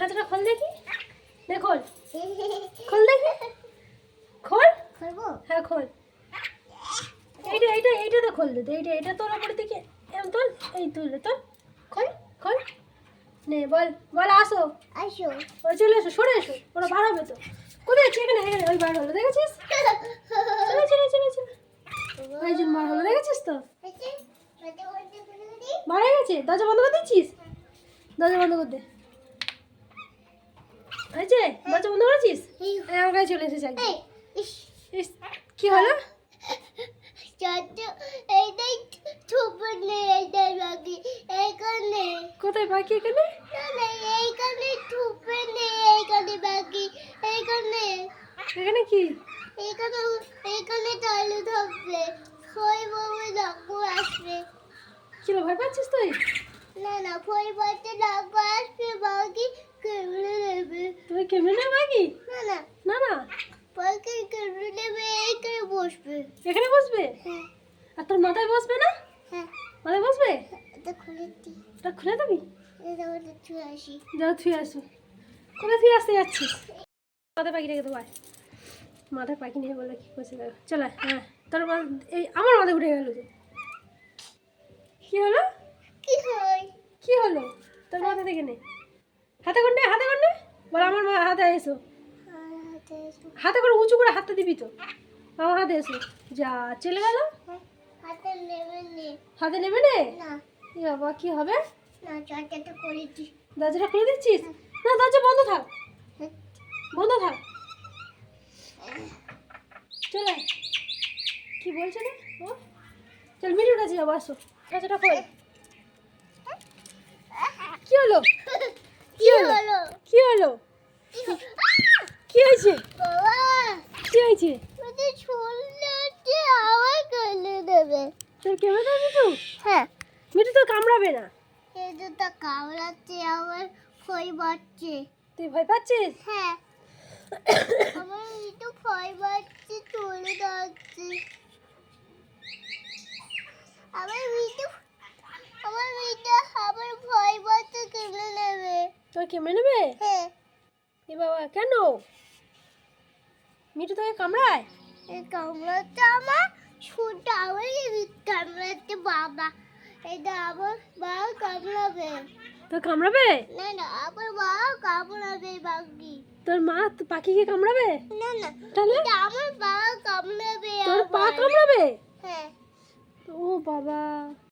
খাঁচাটা খোল দেখি। দে খোল। খোল দেখি। খোল? হ্যাঁ খোল। এইটা এইটা এইটা তো খোল দে। এইটা এইটা তোর ওপর দিকে এম তোল এই তুলে তোল খোল খোল। নে বল বল আসো। আসো। ও চলে এসো সরে এসো। ওরা বার হবে তো। কোথায় আছে এখানে? এখানে ওই বার হলো দেখেছিস? চলে চলে চলে চলে। ওই জন্য বার হলো দেখেছিস তো? বার হয়ে গেছে? দরজা বন্ধ করে দিচ্ছিস? দরজা বন্ধ করে দে। হয়েছে? দরজা বন্ধ করেছিস? এই। আমার কাছে চলে এসেছে কি হলো? কোথায় বাকি এখানে? এখানে কি? এইখানে এইখানে চালু থাকবে। ফই বাবু ডাকু আসবে। কি ভয় পাচ্ছিস তুই? না না ফই বাচ্চা ডাকু আসবে বাকি তুই কেমনে না না। না না। না বাকি কেমনে বসবে। এখানে বসবে? হ্যাঁ। আর তোর মাথায় বসবে না? হ্যাঁ। মাথায় বসবে? এটা খুলে দি ওটা খুলে দিবি? এটা ওটা ছুঁয়ে আসি। যাও থুয়ে আসো। কোথায় থুয়ে আসতে যাচ্ছিস? মাথায় পাখি রেখে দেবো মাথায় পাখি নেই বলে কি করছে দেখো। চল হ্যাঁ। তোর এই আমার মাথায় উঠে গেল যে। কি হলো? কি হয়? কি হলো? তোর মাথা থেকে নে। হাতে করে হাতে নে বল আমার মা হাতে এসো। হাতে করে উঁচু করে হাতটা দিবি তো। আমার হাতে এসো। যা চলে গেল? হ্যাঁ, হাতে নেবে নে। নে না বাবা কি হবে? না দরজাটা খুলে দিচ্ছিস? না দরজা বন্ধ থাক। হ্যাঁ। বন্ধ থাক। চলে। কি বলছে রে? ও? চল মিটুর কাছে যাব আসো। দরজাটা খোল। কি হলো? কি হলো? কি হলো? কি হলো? কি হয়েছে বাবা কি হয়েছে আবার তোর কেমন আছে মিটু হ্যাঁ। মিটু তোর কামড়াবে না। এই দুটো কামড়াচ্ছে আমার ফই বাচ্চে তুই ভয় পাচ্ছিস? হ্যাঁ। আমার একটু ফই বাচ্চে চলে যাচ্ছে আমার মিটু আমার মিটু আমার ভয় বাচ্চা কেমনে নেবে? তোর কেমনে নেবে? হ্যাঁ। এ বাবা কেন? মিটু তোকে কামড়ায়? এই কামড়াচ্ছে আমার ছোট আমার এই কামড়াচ্ছে বাবা। এটা আবার বাবা কামড়াবে। তোর কামড়াবে? না না আবার বাবা কামড়াবে বাকি তোর মা তো পাখিকে কামড়াবে? না না তাহলে? আমার বাবা কামড়াবে তোর পা কামড়াবে? হ্যাঁ। ও বাবা।